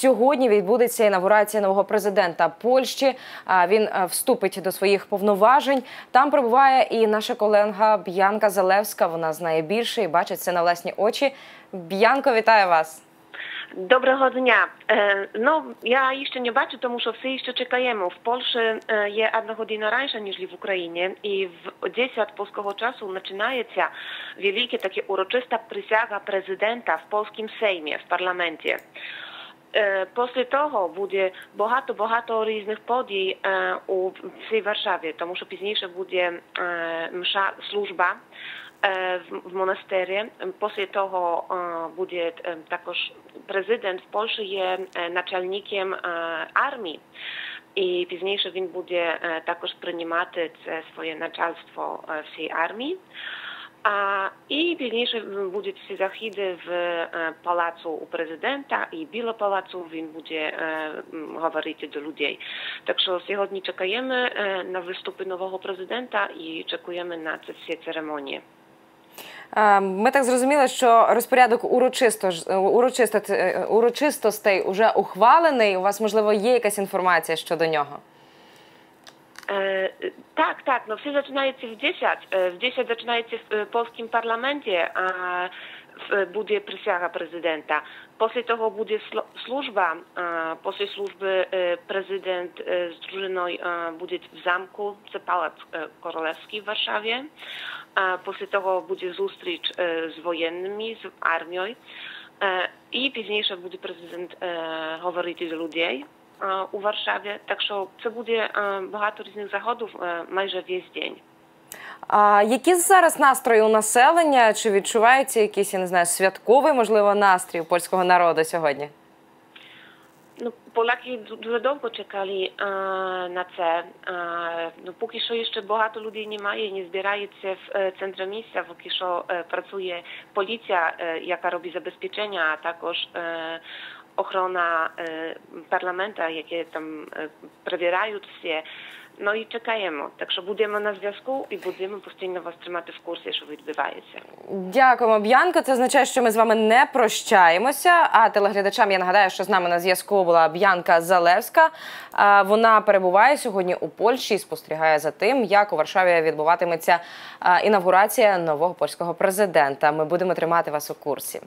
Сьогодні відбудеться інавгурація нового президента Польщі. А, Він е, вступить до своїх повноважень. Там перебуває і наша колега Б'янка Залевська. Вона знає більше і бачить це на власні очі. Б'янко, вітаю вас. Доброго дня. Е, Ну, я ще не бачу, тому що всі ще чекаємо. В Польщі е, є одна година раніше, ніж в Україні, і в від польського часу починається велике таке урочиста присяга президента в польському Сеймі, в парламенті. Е, Після того буде багато-багато різних подій е, у всій Варшаві, тому що пізніше буде е, мша служба е, в, в монастирі. Після того е, буде е, також президент в Польщі є е, начальником е, армії. І пізніше він буде е, також приймати це своє начальство е, всій армії. А, і пізніше будуть всі західи в е, палацу у президента і біля палацу він буде е, говорити до людей. Так що сьогодні чекаємо е, на виступи нового президента і чекаємо на це всі церемонії. Ми так зрозуміли, що розпорядок урочисто ж- е, урочисто е, урочистостей уже ухвалений. У вас можливо є якась інформація щодо нього? E, tak, tak, no все zaczynaється w 10. E, W 10 zaczynaється w e, polskim parlamencie, a w, będzie przysięga prezydenta. После того буде сло- служба, а, после служби е, президент е, з дружиною е, буде в замку, це палац е, королевський в Варшаві. А, Після того буде зустріч е, з воєнними, з армією. Е, І пізніше буде президент е, говорити до людей е, у Варшаві. Так що це буде багато різних заходів майже весь день. А які зараз настрої у населення? Чи відчувається якийсь, я не знаю, святковий, можливо, настрій у польського народу сьогодні? No, Polaki du- дуже довго чекали е, на це. Е, ну, поки що ще багато людей немає, не збирається в центрі місця, поки що поліція, е, яка робить забезпечення, а також охорона парламенту, які там перевіряють всі. Ну і чекаємо. Так що будемо на зв'язку і будемо постійно вас тримати в курсі, що відбувається. Дякуємо, Б'янко. Це означає, що ми з вами не прощаємося. А телеглядачам я нагадаю, що з нами на зв'язку була Б'янка Залевська. Вона перебуває сьогодні у Польщі і спостерігає за тим, як у Варшаві відбуватиметься інавгурація нового польського президента. Ми будемо тримати вас у курсі.